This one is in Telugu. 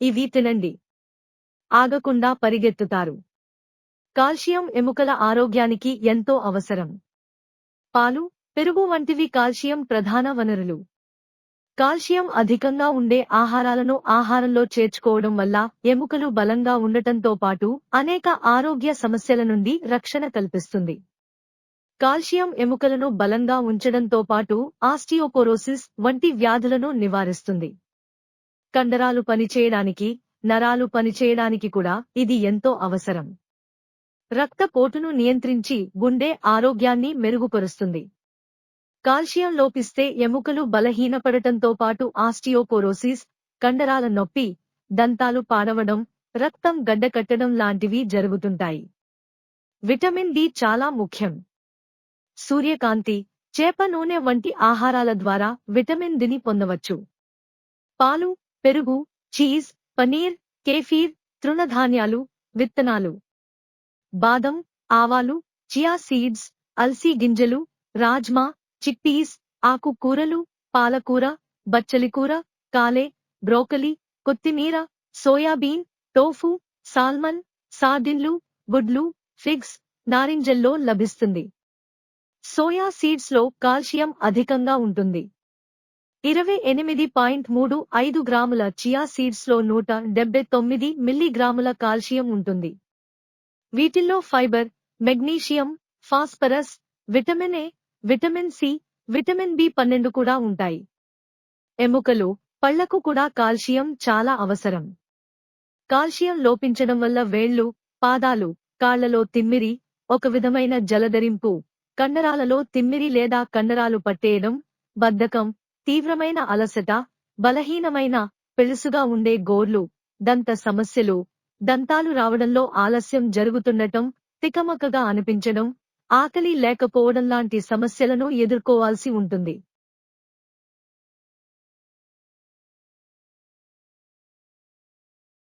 ఇవి తినండి. ఆగకుండా పరిగెత్తుతారు. కాల్షియం ఎముకల ఆరోగ్యానికి ఎంతో అవసరం. పాలు పెరుగు వంటివి కాల్షియం ప్రధాన వనరులు. కాల్షియం అధికంగా ఉండే ఆహారాలను ఆహారంలో చేర్చుకోవడం వల్ల ఎముకలు బలంగా ఉండటంతో పాటు అనేక ఆరోగ్య సమస్యల నుండి రక్షణ కల్పిస్తుంది. కాల్షియం ఎముకలను బలంగా ఉంచడంతో పాటు ఆస్టియోపోరోసిస్ వంటి వ్యాధులను నివారిస్తుంది. కండరాలు పనిచేయడానికి నరాలు పనిచేయడానికి కూడా ఇది ఎంతో అవసరం. రక్తపోటును నియంత్రించి గుండె ఆరోగ్యాన్ని మెరుగుపరుస్తుంది. కాల్షియం లోపిస్తే ఎముకలు బలహీనపడటంతో పాటు ఆస్టియోపోరోసిస్ కండరాల నొప్పి దంతాలు పాడవడం రక్తం గడ్డకట్టడం లాంటివి జరుగుతుంటాయి. విటమిన్ డి చాలా ముఖ్యం. సూర్యకాంతి చేప నూనె వంటి ఆహారాల ద్వారా విటమిన్ డిని పొందవచ్చు. పాలు పెరుగు చీజ్ పనీర్ కేఫీర్ తృణధాన్యాలు విత్తనాలు. బాదం ఆవాలు చియా సీడ్స్ అల్సీ గింజలు రాజ్మా చిక్పీస్ ఆకుకూరలు పాలకూర బచ్చలికూర కాలే బ్రోకలి కొత్తిమీర సోయాబీన్ టోఫు సాల్మన్ సార్డిన్లు గుడ్లు ఫిగ్స్ నారింజల్లో లభిస్తుంది. సోయా సీడ్స్లో కాల్షియం అధికంగా ఉంటుంది. ఇరవై ఎనిమిది పాయింట్ మూడు ఐదు గ్రాముల చియా సీడ్స్లో నూట డెబ్బై తొమ్మిది మిల్లీగ్రాముల కాల్షియం ఉంటుంది. వీటిల్లో fibre magnesium phosphorus vitamin A vitamin C vitamin B పన్నెండు కూడా ఉంటాయి. ఎముకలు పళ్ళకు కూడా కాల్షియం చాలా అవసరం. కాల్షియం లోపించడం వల్ల వేళ్ళు పాదాలు కాళ్ళలో తిమ్మిరి ఒక విధమైన జలధరింపు కండరాలలో తిమ్మిరి లేదా కండరాలు పట్టేయడం బద్ధకం తీవ్రమైన అలసట బలహీనమైన పెలుసుగా ఉండే గోర్లు దంత సమస్యలు దంతాలు రావడంలో ఆలస్యం జరుగుతుండటం తికమకగా అనిపించడం ఆకలి లేకపోవడం లాంటి సమస్యలను ఎదుర్కోవాల్సి ఉంటుంది.